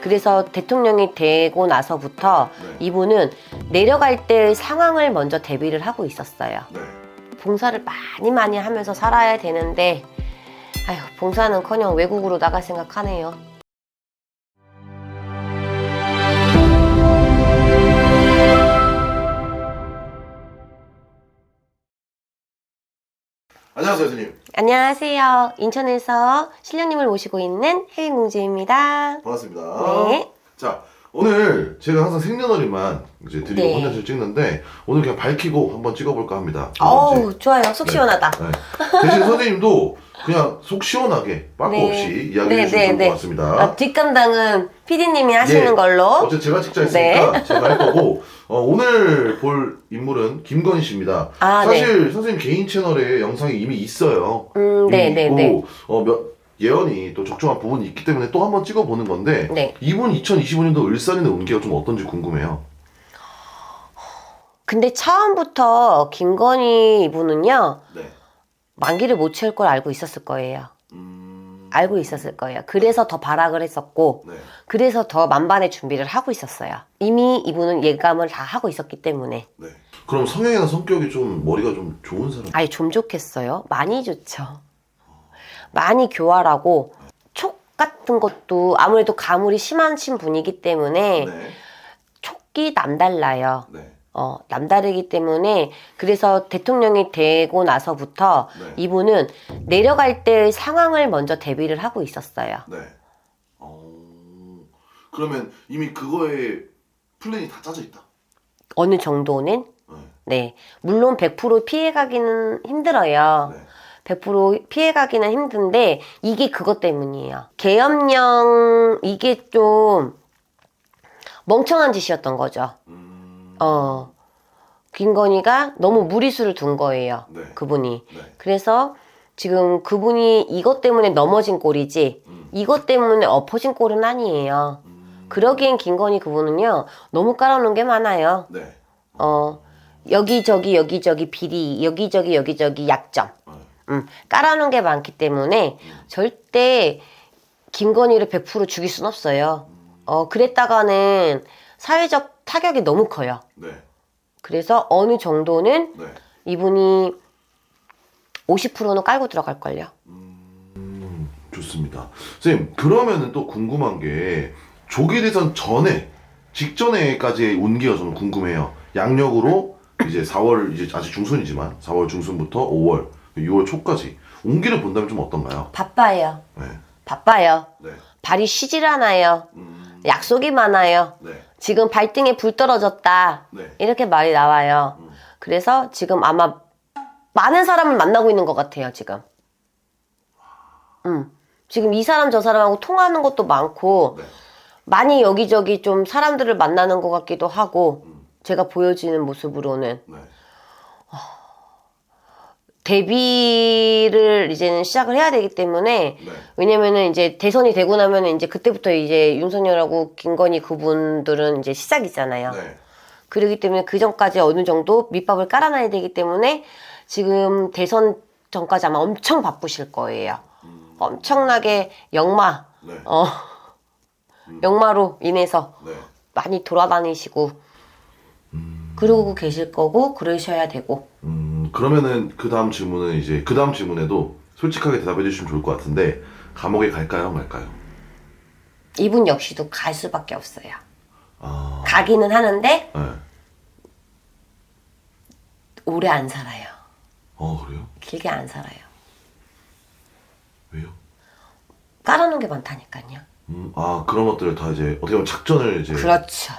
그래서 대통령이 되고 나서부터 네. 이분은 내려갈 때 상황을 먼저 대비를 하고 있었어요. 네. 봉사를 많이 많이 하면서 살아야 되는데 아휴 봉사는커녕 외국으로 나갈 생각하네요. 안녕하세요, 선생님. 안녕하세요. 인천에서 신령님을 모시고 있는 혜인공주입니다. 반갑습니다. 네. 자, 오늘 제가 항상 생년월일만 이제 드리고 네. 컨텐츠를 찍는데 오늘 그냥 밝히고 한번 찍어볼까 합니다. 어우 좋아요. 속 네. 시원하다. 네. 대신 선생님도 그냥 속 시원하게 빠꾸 네. 없이 이야기해 네, 주시면 네, 좋을 네. 것 같습니다. 아, 뒷감당은 PD님이 하시는 예. 걸로. 어쨌든 제가 찍자 했으니까 네. 제가 할 거고 어, 오늘 볼 인물은 김건희 씨입니다. 아, 사실 선생님 개인 채널에 영상이 이미 있어요. 음, 네, 네, 있고, 네. 어, 몇, 예언이 또 적정한 부분이 있기 때문에 또 한번 찍어보는 건데 네. 이분 2025년도 을사년의 운기가 좀 어떤지 궁금해요. 근데 처음부터 김건희 이분은요 네. 만기를 못 채울 걸 알고 있었을 거예요. 음... 알고 있었을 거예요. 그래서 더 발악을 했었고, 네. 그래서 더 만반의 준비를 하고 있었어요. 이미 이분은 예감을 다 하고 있었기 때문에. 네. 그럼 성향이나 성격이 좀 머리가 좀 좋은 사람? 아예 좀 좋겠어요? 많이 좋죠. 많이 교활하고, 촉 같은 것도 아무래도 가물이 심하신 분이기 때문에, 네. 촉이 남달라요. 네. 어, 남다르기 때문에 그래서 대통령이 되고 나서부터 네. 이분은 내려갈 때 상황을 먼저 대비를 하고 있었어요. 네. 어... 그러면 이미 그거에 플랜이 다 짜져 있다. 어느 정도는 네. 네. 물론 100% 피해가기는 힘들어요. 네. 100% 피해가기는 힘든데 이게 그것 때문이에요. 계엄령 이게 좀 멍청한 짓이었던 거죠. 음... 어. 김건희가 너무 무리수를 둔 거예요. 네. 그분이. 네. 그래서 지금 그분이 이것 때문에 넘어진 꼴이지 음. 이것 때문에 엎어진 꼴은 아니에요. 음... 그러기엔 김건희 그분은요 너무 깔아놓은 게 많아요. 네. 어 여기저기 여기저기 비리 여기저기 여기저기 약점 네. 음, 깔아놓은 게 많기 때문에 절대 김건희를 100% 죽일 순 없어요. 어 그랬다가는 사회적 타격이 너무 커요. 네. 그래서 어느 정도는 네. 이분이 50%는 깔고 들어갈걸요. 음, 좋습니다. 선생님, 그러면은 또 궁금한 게 조기 대선 전에 직전에까지의 운기가 저는 궁금해요. 양력으로 이제 4월 이제 아직 중순이지만 4월 중순부터 5월, 6월 초까지 운기를 본다면 좀 어떤가요? 바빠요. 네. 바빠요. 네. 발이 쉬질 않아요. 음, 약속이 많아요. 네. 지금 발등에 불 떨어졌다. 네. 이렇게 말이 나와요. 음. 그래서 지금 아마 많은 사람을 만나고 있는 것 같아요, 지금. 음. 지금 이 사람 저 사람하고 통화하는 것도 많고, 네. 많이 여기저기 좀 사람들을 만나는 것 같기도 하고, 음. 제가 보여지는 모습으로는. 네. 데뷔를 이제는 시작을 해야 되기 때문에, 네. 왜냐면은 이제 대선이 되고 나면은 이제 그때부터 이제 윤석열하고 김건희 그분들은 이제 시작이잖아요. 네. 그러기 때문에 그 전까지 어느 정도 밑밥을 깔아놔야 되기 때문에 지금 대선 전까지 아마 엄청 바쁘실 거예요. 음, 엄청나게 역마, 네. 어, 역마로 인해서 네. 많이 돌아다니시고, 그러고 계실 거고, 그러셔야 되고. 음, 그러면은 그 다음 질문은 이제 그 다음 질문에도 솔직하게 대답해 주시면 좋을 것 같은데 감옥에 갈까요, 말까요? 이분 역시도 갈 수밖에 없어요. 아, 가기는 하는데, 네. 오래 안 살아요. 어 그래요? 길게 안 살아요. 왜요? 깔아놓은 게 많다니까요. 음, 아 그런 것들을 다 이제 어떻게 보면 작전을 이제 그렇죠.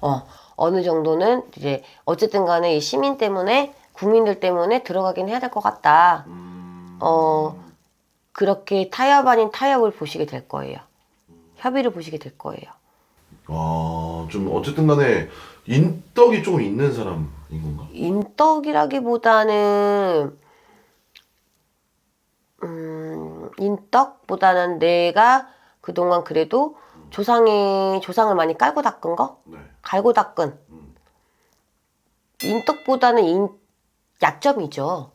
어, 어느 정도는 이제 어쨌든 간에 이 시민 때문에 국민들 때문에 들어가긴 해야 될 것 같다. 음, 어, 그렇게 타협 아닌 타협을 보시게 될 거예요. 협의를 보시게 될 거예요. 아, 좀 어쨌든 간에 인덕이 조금 있는 사람인 건가? 인덕이라기보다는 음, 인덕보다는 내가 그동안 그래도 조상이 조상을 많이 깔고 닦은 거, 네. 갈고 닦은 음, 인덕보다는 인, 약점이죠.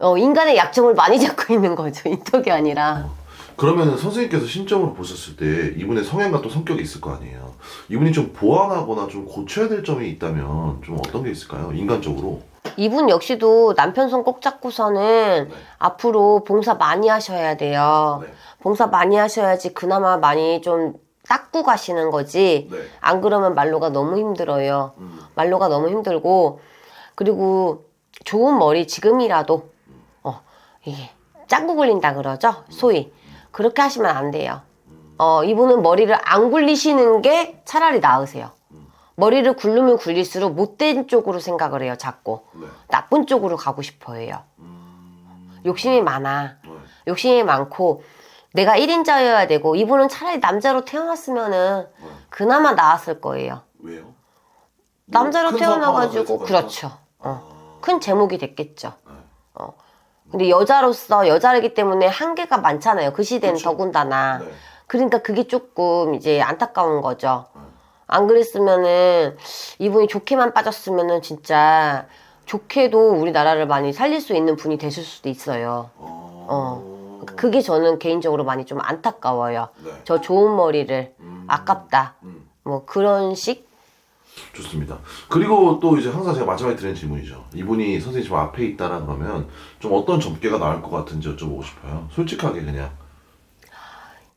어, 인간의 약점을 많이 잡고 있는 거죠. 인덕이 아니라. 그러면은 선생님께서 신점으로 보셨을 때 이분의 성향과 또 성격이 있을 거 아니에요. 이분이 좀 보완하거나 좀 고쳐야 될 점이 있다면 좀 어떤 게 있을까요? 인간적으로. 이분 역시도 남편 손 꼭 잡고서는 네. 앞으로 봉사 많이 하셔야 돼요. 네. 봉사 많이 하셔야지 그나마 많이 좀 닦고 가시는 거지. 네. 안 그러면 말로가 너무 힘들어요. 음. 말로가 너무 힘들고 그리고 좋은 머리 지금이라도 어 이게 짱구 굴린다 그러죠 소위 그렇게 하시면 안 돼요 어 이분은 머리를 안 굴리시는 게 차라리 나으세요 머리를 굴르면 굴릴수록 못된 쪽으로 생각을 해요 자꾸 네. 나쁜 쪽으로 가고 싶어 해요 음. 욕심이 많아 네. 욕심이 많고 내가 1인자여야 되고 이분은 차라리 남자로 태어났으면은 네. 그나마 나았을 거예요 왜요? 남자로 태어나가지고 그렇죠. 어. 큰 제목이 됐겠죠. 네. 어. 근데 여자로서 여자이기 때문에 한계가 많잖아요. 그 시대는 그쵸. 더군다나. 네. 그러니까 그게 조금 이제 안타까운 거죠. 네. 안 그랬으면은 이분이 좋게만 빠졌으면은 진짜 좋게도 우리나라를 많이 살릴 수 있는 분이 되실 수도 있어요. 어. 그게 저는 개인적으로 많이 좀 안타까워요. 네. 저 좋은 머리를 음. 아깝다. 음. 뭐 그런 식? 좋습니다. 그리고 또 이제 항상 제가 마지막에 드리는 질문이죠. 이분이 선생님 집 앞에 있다라 그러면 좀 어떤 점괘가 나올 것 같은지 여쭤보고 싶어요. 솔직하게 그냥.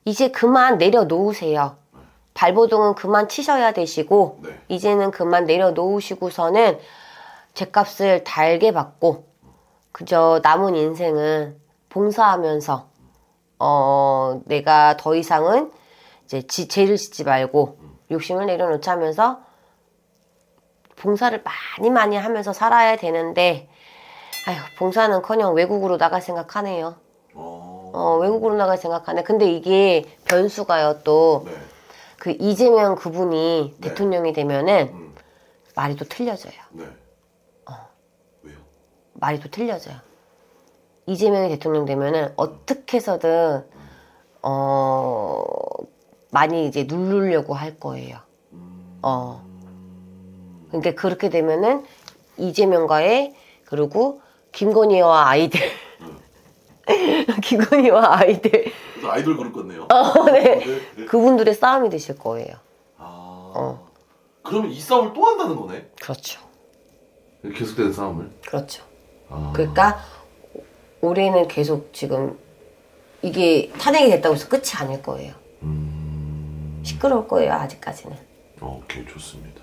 이제 그만 내려놓으세요. 발버둥은 그만 치셔야 되시고 네. 이제는 그만 내려놓으시고서는 제값을 달게 받고 그저 남은 인생은 봉사하면서 어 내가 더 이상은 이제 지, 죄를 짓지 말고 욕심을 내려놓자면서 봉사를 많이 많이 하면서 살아야 되는데 아휴 봉사는커녕 외국으로 나갈 생각하네요. 어. 어, 외국으로 나갈 생각하네. 근데 이게 변수가요, 또. 네. 그 이재명 그분이 네. 대통령이 되면은 음. 말이 또 틀려져요. 네. 어. 왜요? 말이 또 틀려져요. 이재명이 대통령 되면은 어떻게 해서든, 어, 많이 이제 누르려고 할 거예요. 음. 어. 그러니까 그렇게 되면은 이재명과의, 그리고 김건희와 아이들. 김건희와 아이들. 또 아이돌 그룹 같네요. 어, 네. 네. 그분들의 싸움이 되실 거예요. 아. 어. 그러면 이 싸움을 또 한다는 거네? 그렇죠. 계속되는 싸움을. 그렇죠. 아. 그러니까 올해는 계속 지금 이게 탄핵이 됐다고 해서 끝이 아닐 거예요. 음. 시끄러울 거예요, 아직까지는. 어, 오케이 좋습니다.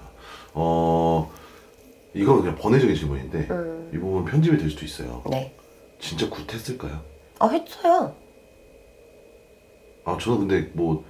어 이건 그냥 번외적인 질문인데 음. 이 부분 편집이 될 수도 있어요. 네. 진짜 굿했을까요? 아, 했어요. 아 저는 근데 뭐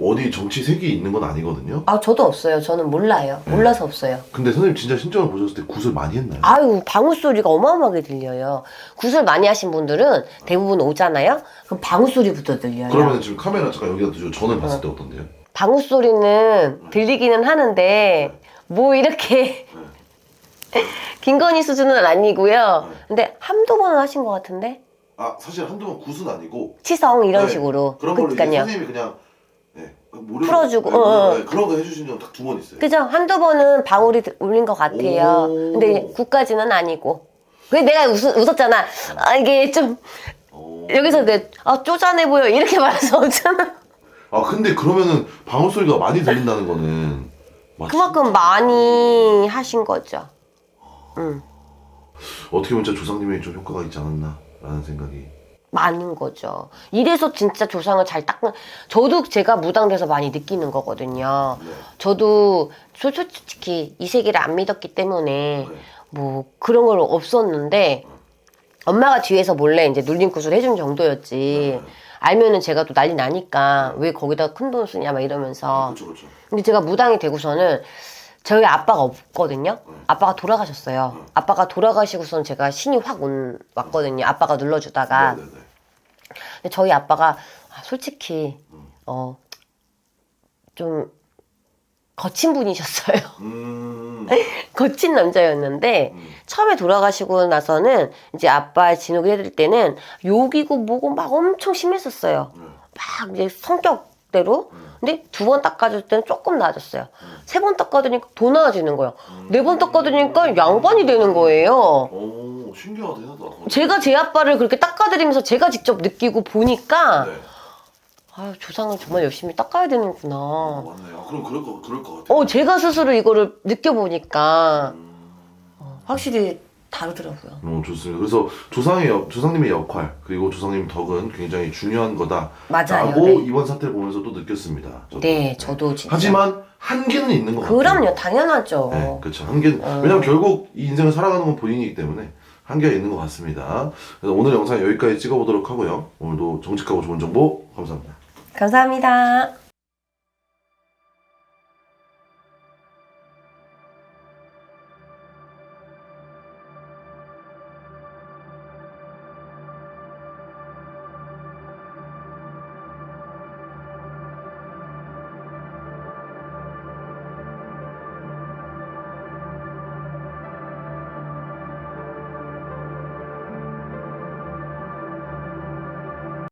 어디 정치 색이 있는 건 아니거든요. 아, 저도 없어요. 저는 몰라요. 몰라서 없어요. 근데 선생님 진짜 신청을 보셨을 때 굿을 많이 했나요? 아유, 방울 소리가 어마어마하게 들려요. 구슬 많이 하신 분들은 대부분 오잖아요? 그럼 방울 소리부터 들려요. 그러면 지금 카메라 잠깐 여기다 두시고 저는 봤을 때 어떤데요? 방울 소리는 들리기는 하는데, 뭐 이렇게, 김건희 수준은 아니고요. 근데 한두 번은 하신 것 같은데? 아 사실 한두 번 굿은 아니고 치성 이런 네, 식으로. 그런 걸로 이제 그러니까요. 선생님이 그냥 네, 모르 풀어주고, 네, 어, 어. 네, 그런 거 해주신 적딱두 번 있어요. 그죠? 한두 번은 방울이 들- 울린 것 같아요. 오. 근데 국까지는 아니고. 그래 내가 웃, 웃었잖아. 아, 이게 좀, 어. 여기서 내, 아, 쪼잔해 보여. 이렇게 말할 수 없잖아. 아 근데 그러면은 방울 소리가 많이 들린다는 거는 맞- 그만큼 많이 하신 거죠. 응. 어떻게 보면 진짜 조상님의 좀 효과가 있지 않았나라는 생각이 많은 거죠. 이래서 진짜 조상을 잘 닦는, 저도 제가 무당돼서 많이 느끼는 거거든요. 네. 저도 솔- 솔직히 이 세계를 안 믿었기 때문에 네. 뭐 그런 건 없었는데 엄마가 뒤에서 몰래 이제 눌림 구슬 해준 정도였지. 네. 알면은 제가 또 난리 나니까 왜 거기다 큰 돈 쓰냐 막 이러면서. 그렇죠 그렇죠. 근데 제가 무당이 되고서는 저희 아빠가 없거든요. 아빠가 돌아가셨어요. 아빠가 돌아가시고서는 제가 신이 확 온, 왔거든요. 아빠가 눌러주다가. 네네네. 근데 저희 아빠가 아, 솔직히 어 좀 거친 분이셨어요. 음. 거친 남자였는데 음. 처음에 돌아가시고 나서는 이제 아빠 진흙을 해드릴 때는 욕이고 뭐고 막 엄청 심했었어요. 네. 막 이제 성격대로. 근데 두 번 닦아줄 때는 조금 나아졌어요. 세 번 닦아드니까 더 나아지는 거예요. 네 번 닦아드니까 양반이 되는 거예요. 오 신기하다 하다. 제가 제 아빠를 그렇게 닦아드리면서 제가 직접 느끼고 보니까 네. 아유 조상을 정말 열심히 닦아야 되는구나. 어, 맞네. 아, 그럼 그럴 거 그럴 것 같아요. 어 제가 스스로 이거를 느껴보니까 음, 어, 확실히 다르더라고요. 어, 좋습니다. 그래서 조상의 역, 조상님의 역할 그리고 조상님 덕은 굉장히 중요한 거다. 맞아요. 네. 이번 사태를 보면서 또 느꼈습니다. 저도. 네, 저도 진짜. 하지만 한계는 있는 것 같아요. 그럼요, 당연하죠. 네, 그렇죠. 한계. 어. 왜냐면 결국 이 인생을 살아가는 건 본인이기 때문에 한계가 있는 것 같습니다. 그래서 오늘 영상 여기까지 찍어보도록 하고요. 오늘도 정직하고 좋은 정보 감사합니다. 감사합니다.